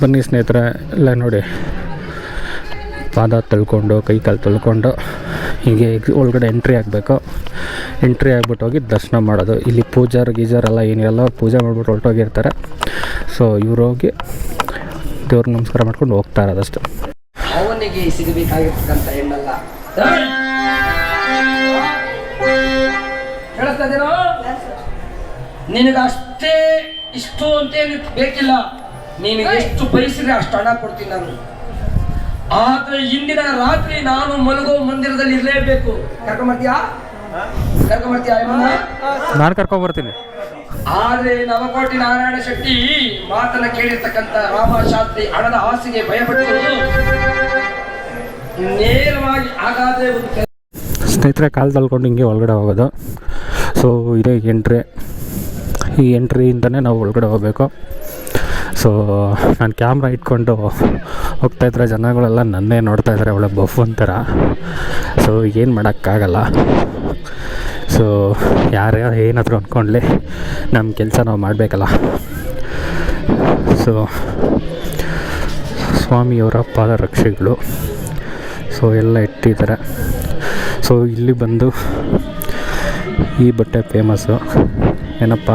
ಬನ್ನಿ ಸ್ನೇಹಿತರೆ ಎಲ್ಲ ನೋಡಿ. ಪಾದ ತಳ್ಕೊಂಡು ಕೈ ಕಾಲು ತೊಳ್ಕೊಂಡು ಹೀಗೆ ಒಳಗಡೆ ಎಂಟ್ರಿ ಆಗಬೇಕು ಎಂಟ್ರಿ ಆಗ್ಬಿಟ್ಟು ಹೋಗಿ ದರ್ಶನ ಮಾಡೋದು. ಇಲ್ಲಿ ಪೂಜಾರ್ ಗೀಜಾರ್ ಎಲ್ಲ ಏನಿರಲ್ಲ ಅವ್ರು ಪೂಜೆ ಮಾಡ್ಬಿಟ್ಟು ಹೊರಟೋಗಿರ್ತಾರೆ. ಸೊ ಇವ್ರು ಹೋಗಿ ದೇವ್ರಿಗೆ ನಮಸ್ಕಾರ ಮಾಡ್ಕೊಂಡು ಹೋಗ್ತಾ ಇರೋದಷ್ಟು. ಅವನಿಗೆ ಸಿಗಬೇಕಾಗಿರ್ತಕ್ಕಂಥ ಹೆಣ್ಣಲ್ಲ. ಕೇಳಿಸ್ತದೇನೋ ನಿನಗೆ ಅಷ್ಟೇ ಇಷ್ಟು ಅಂತೇನು ಬೇಕಿಲ್ಲ. ನೀನು ಎಷ್ಟು ಬಯಸಿದ್ರೆ ಅಷ್ಟು ಹಣ ಕೊಡ್ತೀನಿ ನಾನು. ಆದ್ರೆ ಇಂದಿನ ರಾತ್ರಿ ನಾನು ಮಲಗೋ ಮಂದಿರದಲ್ಲಿ ಇರಲೇಬೇಕು. ಕರ್ಕೊಂಬರ್ತೀಯಾ? ಕರ್ಕೊಂಬರ್ತೀಯಾ? ನಾನು ಕರ್ಕೊಂಬರ್ತೀನಿ. ಆದ್ರೆ ನವಕೋಟಿ ನಾರಾಯಣ ಶೆಟ್ಟಿ ಮಾತನ್ನ ಕೇಳಿರ್ತಕ್ಕಂಥ ರಾಮಶಾಸ್ತ್ರಿ ಹಣದ ಆಸೆಗೆ ಭಯಪಟ್ಟು ನೇರವಾಗಿ ಹಾಗಾದ್ರೆ ಸ್ನೇಹಿತರೆ ಕಾಲು ತಳ್ಕೊಂಡು ಹಿಂಗೆ ಒಳಗಡೆ ಹೋಗೋದು. ಸೊ ಇದೇ ಎಂಟ್ರಿ. ಈ ಎಂಟ್ರಿಯಿಂದನೇ ನಾವು ಒಳಗಡೆ ಹೋಗಬೇಕು. ಸೊ ನಾನು ಕ್ಯಾಮ್ರಾ ಇಟ್ಕೊಂಡು ಹೋಗ್ತಾಯಿದ್ರೆ ಜನಗಳೆಲ್ಲ ನನ್ನೇ ನೋಡ್ತಾ ಇದ್ದಾರೆ ಒಳ್ಳೆ ಬಫ್ ಒಂಥರ ಸೊ ಏನು ಮಾಡೋಕ್ಕಾಗಲ್ಲ. ಸೊ ಯಾರ್ಯಾರು ಏನಾದರೂ ಅಂದ್ಕೊಂಡ್ಲಿ ನಮ್ಮ ಕೆಲಸ ನಾವು ಮಾಡಬೇಕಲ್ಲ. ಸೊ ಸ್ವಾಮಿಯವರ ಪಾದರಕ್ಷೆಗಳು ಸೊ ಎಲ್ಲ ಇಟ್ಟಿದ್ದಾರೆ. ಸೊ ಇಲ್ಲಿ ಬಂದು ಈ ಬಟ್ಟೆ ಫೇಮಸ್ಸು ಏನಪ್ಪ?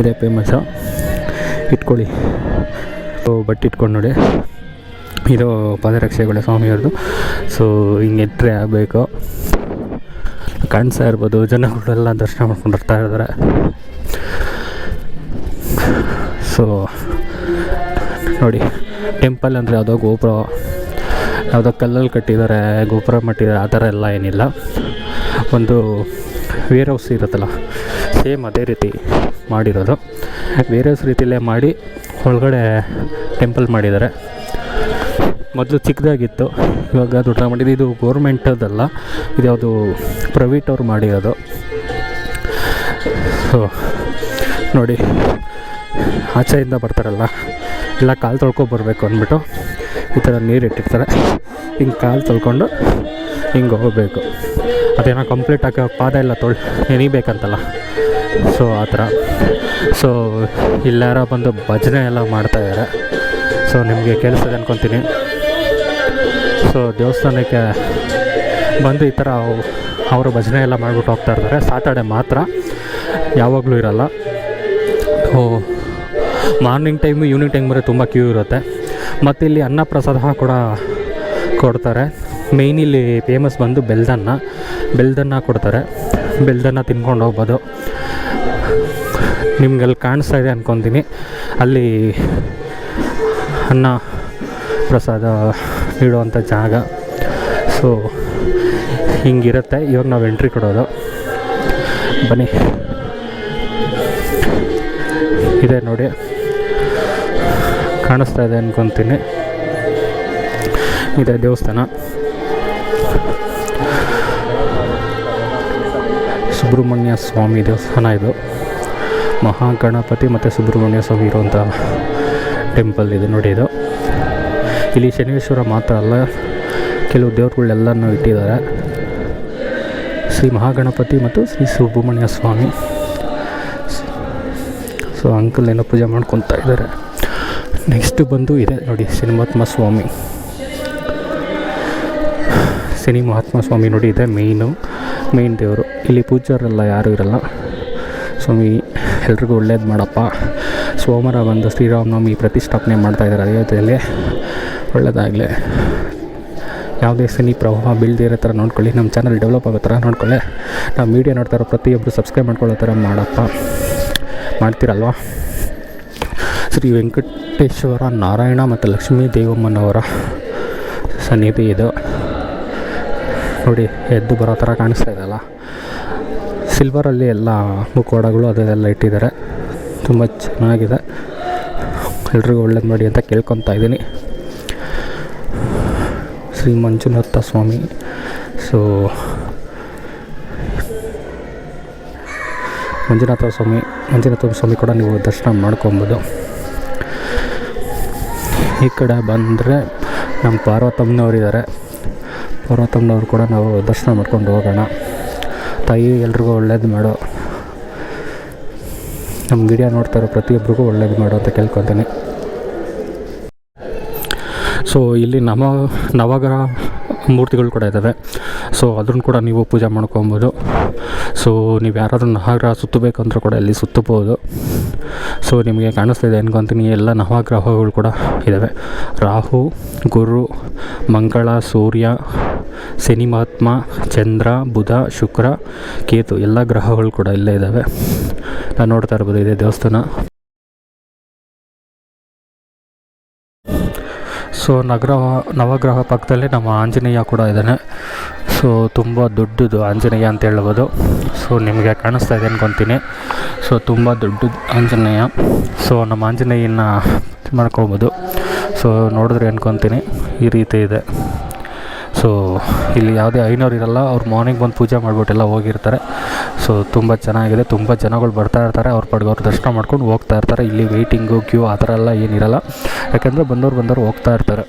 ಇದೇ ಫೇಮಸ್ಸು ಇಟ್ಕೊಳ್ಳಿ. ಸೊ ಬಟ್ಟೆ ಇಟ್ಕೊಂಡು ನೋಡಿ. ಇದು ಪಾದರಕ್ಷೆಗಳು ಸ್ವಾಮಿಯವ್ರದ್ದು. ಸೊ ಹಿಂಗೆ ಎಂಟ್ರಿ ಆಗಬೇಕು. ಕಾಣಿಸ್ತಾ ಇರ್ಬೋದು. ಜನಗಳೆಲ್ಲ ದರ್ಶನ ಮಾಡ್ಕೊಂಡು ಬರ್ತಾ ಇದ್ದಾರೆ. ಸೊ ನೋಡಿ ಟೆಂಪಲ್ ಅಂದರೆ ಯಾವುದೋ ಗೋಪುರ. ಯಾವುದೋ ಕಲ್ಲಲ್ಲಿ ಕಟ್ಟಿದ್ದಾರೆ, ಗೋಪುರ ಮಟ್ಟಿದ್ದಾರೆ ಆ ಥರ ಎಲ್ಲ ಏನಿಲ್ಲ. ಒಂದು ವೇರ್ ಹೌಸ್ ಇರುತ್ತಲ್ಲ ಸೇಮ್ ಅದೇ ರೀತಿ ಮಾಡಿರೋದು. ವೇರ್ ಹೌಸ್ ರೀತಿಯಲ್ಲೇ ಮಾಡಿ ಒಳಗಡೆ ಟೆಂಪಲ್ ಮಾಡಿದ್ದಾರೆ. ಮೊದಲು ಚಿಕ್ಕದಾಗಿತ್ತು, ಇವಾಗ ದೊಡ್ಡ ಮಾಡಿದ್ದು ಇದು ಗೋರ್ಮೆಂಟದಲ್ಲ ಇದು ಯಾವುದು ಪ್ರೈವೇಟ್ ಅವ್ರು ಮಾಡಿರೋದು. ಸೊ ನೋಡಿ, ಆಚೆಯಿಂದ ಬರ್ತಾರಲ್ಲ, ಎಲ್ಲ ಕಾಲು ತೊಳ್ಕೊ ಬರಬೇಕು ಅಂದ್ಬಿಟ್ಟು ಈ ಥರ ನೀರು ಇಟ್ಟಿರ್ತಾರೆ. ಹಿಂಗೆ ಕಾಲು ತೊಳ್ಕೊಂಡು ಹಿಂಗೆ ಹೋಗಬೇಕು. ಅದೇನೋ ಕಂಪ್ಲೀಟ್ ಆಗಿ ಪಾದ ಎಲ್ಲ ತೊಳ್ ನೆನಿಬೇಕಂತಲ್ಲ ಸೊ, ಆ ಥರ. ಸೊ, ಇಲ್ಲಾರ ಬಂದು ಭಜನೆ ಎಲ್ಲ ಮಾಡ್ತಾಯಿದ್ದಾರೆ ಸೊ, ನಿಮಗೆ ಕೇಳಿಸ್ತದೆ ಅನ್ಕೊತೀನಿ. ಸೊ, ದೇವಸ್ಥಾನಕ್ಕೆ ಬಂದು ಈ ಥರ ಅವ್- ಅವರು ಭಜನೆ ಎಲ್ಲ ಮಾಡಿಬಿಟ್ಟು ಹೋಗ್ತಾ ಇರ್ತಾರೆ. ಮಾತ್ರ. ಯಾವಾಗಲೂ ಇರಲ್ಲ. ಮಾರ್ನಿಂಗ್ ಟೈಮು ಈವ್ನಿಂಗ್ ಟೈಮ್ ಬರೀ ತುಂಬ ಕ್ಯೂ ಇರುತ್ತೆ. ಮತ್ತು ಇಲ್ಲಿ ಅನ್ನ ಪ್ರಸಾದ ಕೂಡ ಕೊಡ್ತಾರೆ. ಮೇಯ್ನ್ ಇಲ್ಲಿ ಫೇಮಸ್ ಬಂದು ಬೆಲ್ದನ್ನ. ಬೆಲ್ದನ್ನ ಕೊಡ್ತಾರೆ. ಬೆಲ್ದನ್ನ ತಿನ್ಕೊಂಡು ಹೋಗ್ಬೋದು. ನಿಮ್ಗೆ ಅಲ್ಲಿ ಕಾಣಿಸ್ತಾ ಇದೆ ಅಂದ್ಕೊತೀನಿ ಅಲ್ಲಿ ಅನ್ನ ಪ್ರಸಾದ ನೀಡುವಂಥ ಜಾಗ. ಸೊ ಹಿಂಗಿರುತ್ತೆ. ಇವಾಗ ನಾವು ಎಂಟ್ರಿ ಕೊಡೋದು. ಬನ್ನಿ. ಇದೆ ನೋಡಿ. ಕಾಣಿಸ್ತಾ ಇದೆ ಅನ್ಕೊತೀನಿ. ಇದೆ ದೇವಸ್ಥಾನ. ಸುಬ್ರಹ್ಮಣ್ಯ ಸ್ವಾಮಿ ದೇವಸ್ಥಾನ ಇದು. ಮಹಾಗಣಪತಿ ಮತ್ತು ಸುಬ್ರಹ್ಮಣ್ಯ ಸ್ವಾಮಿ ಇರುವಂಥ ಟೆಂಪಲ್ ಇದು. ನೋಡಿ ಇದು. ಇಲ್ಲಿ ಶನಿವೇಶ್ವರ ಮಾತ್ರ ಅಲ್ಲ, ಕೆಲವು ದೇವ್ರುಗಳೆಲ್ಲನೂ ಇಟ್ಟಿದ್ದಾರೆ. ಶ್ರೀ ಮಹಾಗಣಪತಿ ಮತ್ತು ಶ್ರೀ ಸುಬ್ರಹ್ಮಣ್ಯ ಸ್ವಾಮಿ. ಸೊ ಅಂಕಲ್ ಏನೋ ಪೂಜೆ ಮಾಡ್ಕೊತಾ ಇದ್ದಾರೆ. ನೆಕ್ಸ್ಟ್ ಬಂದು ಇದೆ ನೋಡಿ ಸಿನಿಮಾತ್ಮ ಸ್ವಾಮಿ. ಶನಿ ಮಹಾತ್ಮ ಸ್ವಾಮಿ ನೋಡಿ ಇದೆ ಮೇಯ್ನು ಮೇಯ್ನ್ ದೇವರು. ಇಲ್ಲಿ ಪೂಜಾರೆಲ್ಲ ಯಾರೂ ಇರಲ್ಲ. ಸ್ವಾಮಿ, ಎಲ್ರಿಗೂ ಒಳ್ಳೇದು ಮಾಡಪ್ಪ. ಸೋಮವಾರ ಬಂದು ಶ್ರೀರಾಮನವಮಿ ಪ್ರತಿಷ್ಠಾಪನೆ ಮಾಡ್ತಾ ಇದ್ದಾರೆ. ಅಯೋಧ್ಯೆಯಲ್ಲಿ ಒಳ್ಳೆಯದಾಗಲಿ ಯಾವುದೇ ಸನಿ ಪ್ರವಾಹ ಬೀಳದಿರೋ ಥರ ನೋಡ್ಕೊಳ್ಳಿ. ನಮ್ಮ ಚಾನಲ್ ಡೆವಲಪ್ ಆಗೋ ಥರ ನೋಡ್ಕೊಳ್ಳಿ. ನಾವು ಮೀಡಿಯಾ ನೋಡ್ತಾರೋ ಪ್ರತಿಯೊಬ್ಬರು ಸಬ್ಸ್ಕ್ರೈಬ್ ಮಾಡ್ಕೊಳ್ಳೋ ಥರ ಮಾಡಪ್ಪ. ಮಾಡ್ತೀರಲ್ವ? ಶ್ರೀ ವೆಂಕಟೇಶ್ವರ ನಾರಾಯಣ ಮತ್ತು ಲಕ್ಷ್ಮೀ ದೇವಮ್ಮನವರ ಸನ್ನಿಧಿ ಇದು. ನೋಡಿ, ಎದ್ದು ಬರೋ ಥರ ಕಾಣಿಸ್ತಾ ಇದೆಯಲ್ಲ ಸಿಲ್ವರಲ್ಲಿ ಎಲ್ಲ ಮುಖವಾಡಗಳು ಅದೆಲ್ಲ ಇಟ್ಟಿದ್ದಾರೆ. ತುಂಬ ಚೆನ್ನಾಗಿದೆ. ಎಲ್ರಿಗೂ ಒಳ್ಳೇದು ಮಾಡಿ ಅಂತ ಕೇಳ್ಕೊತಾ ಇದ್ದೀನಿ. ಶ್ರೀ ಮಂಜುನಾಥ ಸ್ವಾಮಿ. ಸೊ ಮಂಜುನಾಥ ಸ್ವಾಮಿ ಮಂಜುನಾಥ ಸ್ವಾಮಿ ಕೂಡ ನೀವು ದರ್ಶನ ಮಾಡ್ಕೊಬೋದು. ಈ ಕಡೆ ಬಂದರೆ ನಮ್ಮ ಪಾರ್ವತಮ್ಮನವ್ರು ಇದ್ದಾರೆ ಪಾರ್ವತಮ್ಮನವ್ರು ಕೂಡ ನಾವು ದರ್ಶನ ಮಾಡ್ಕೊಂಡು ಹೋಗೋಣ. ತಾಯಿ ಎಲ್ರಿಗೂ ಒಳ್ಳೇದು ಮಾಡು. ನಮ್ಮ ಗಿಡ ನೋಡ್ತಾ ಇರೋ ಪ್ರತಿಯೊಬ್ಬರಿಗೂ ಒಳ್ಳೇದು ಮಾಡು ಅಂತ ಕೇಳ್ಕೊತೀನಿ ಸೊ ಇಲ್ಲಿ ನವ ನವಗ್ರಹ ಮೂರ್ತಿಗಳು ಕೂಡ ಇದ್ದಾವೆ. ಸೊ ಅದನ್ನು ಕೂಡ ನೀವು ಪೂಜೆ ಮಾಡ್ಕೊಬೋದು. ಸೊ ನೀವು ಯಾರಾದರೂ ನವಗ್ರಹ ಸುತ್ತಬೇಕಂದ್ರೂ ಕೂಡ ಇಲ್ಲಿ ಸುತ್ತಬೋದು ಸೊ ನಿಮಗೆ ಕಾಣಿಸ್ತಿದೆ ಅನ್ಕೊತೀನಿ ಎಲ್ಲ ನವಗ್ರಹಗಳು ಕೂಡ ಇದ್ದಾವೆ. ರಾಹು, ಗುರು, ಮಂಗಳ, ಸೂರ್ಯ ಶನಿ ಮಹಾತ್ಮ ಚಂದ್ರ, ಬುಧ, ಶುಕ್ರ, ಕೇತು ಎಲ್ಲ ಗ್ರಹಗಳು ಕೂಡ ಇಲ್ಲೇ ಇದ್ದಾವೆ. ನಾನು ನೋಡ್ತಾ ಇರ್ಬೋದು ಇದೆ ದೇವಸ್ಥಾನ. ಸೊ ನಗರ, ನವಗ್ರಹ ಪಕ್ಕದಲ್ಲಿ ನಮ್ಮ ಆಂಜನೇಯ ಕೂಡ ಇದ್ದಾನೆ. ಸೊ ತುಂಬ ದೊಡ್ಡದು ಆಂಜನೇಯ ಅಂತ ಹೇಳ್ಬೋದು. ಸೊ ನಿಮಗೆ ಕಾಣಿಸ್ತಾ ಇದೆ ಅನ್ಕೊತೀನಿ. ಸೊ ತುಂಬ ದೊಡ್ಡ ಆಂಜನೇಯ. ಸೊ ನಮ್ಮ ಆಂಜನೇಯನ ಮಾಡ್ಕೊಬೋದು. ಸೊ ನೋಡಿದ್ರೆ ಅನ್ಕೊತೀನಿ. ಈ ರೀತಿ ಇದೆ. ಸೊ ಇಲ್ಲಿ ಯಾವುದೇ ಐನೋರು ಇರಲ್ಲ, ಅವ್ರು ಮಾರ್ನಿಂಗ್ ಬಂದು ಪೂಜೆ ಮಾಡಿಬಿಟ್ಟೆಲ್ಲ ಹೋಗಿರ್ತಾರೆ. ಸೊ ತುಂಬ ಚೆನ್ನಾಗಿದೆ, ತುಂಬ ಜನಗಳು ಬರ್ತಾ ಇರ್ತಾರೆ, ಅವ್ರ ಪಾಡಿಗೆ ಅವ್ರು ದರ್ಶನ ಮಾಡ್ಕೊಂಡು ಹೋಗ್ತಾ ಇರ್ತಾರೆ. ಇಲ್ಲಿ ವೆಯ್ಟಿಂಗು ಕ್ಯೂ ಆ ಥರ ಎಲ್ಲ ಏನಿರಲ್ಲ. ಯಾಕೆಂದರೆ ಬಂದವ್ರು ಬಂದವ್ರು ಹೋಗ್ತಾ ಇರ್ತಾರೆ.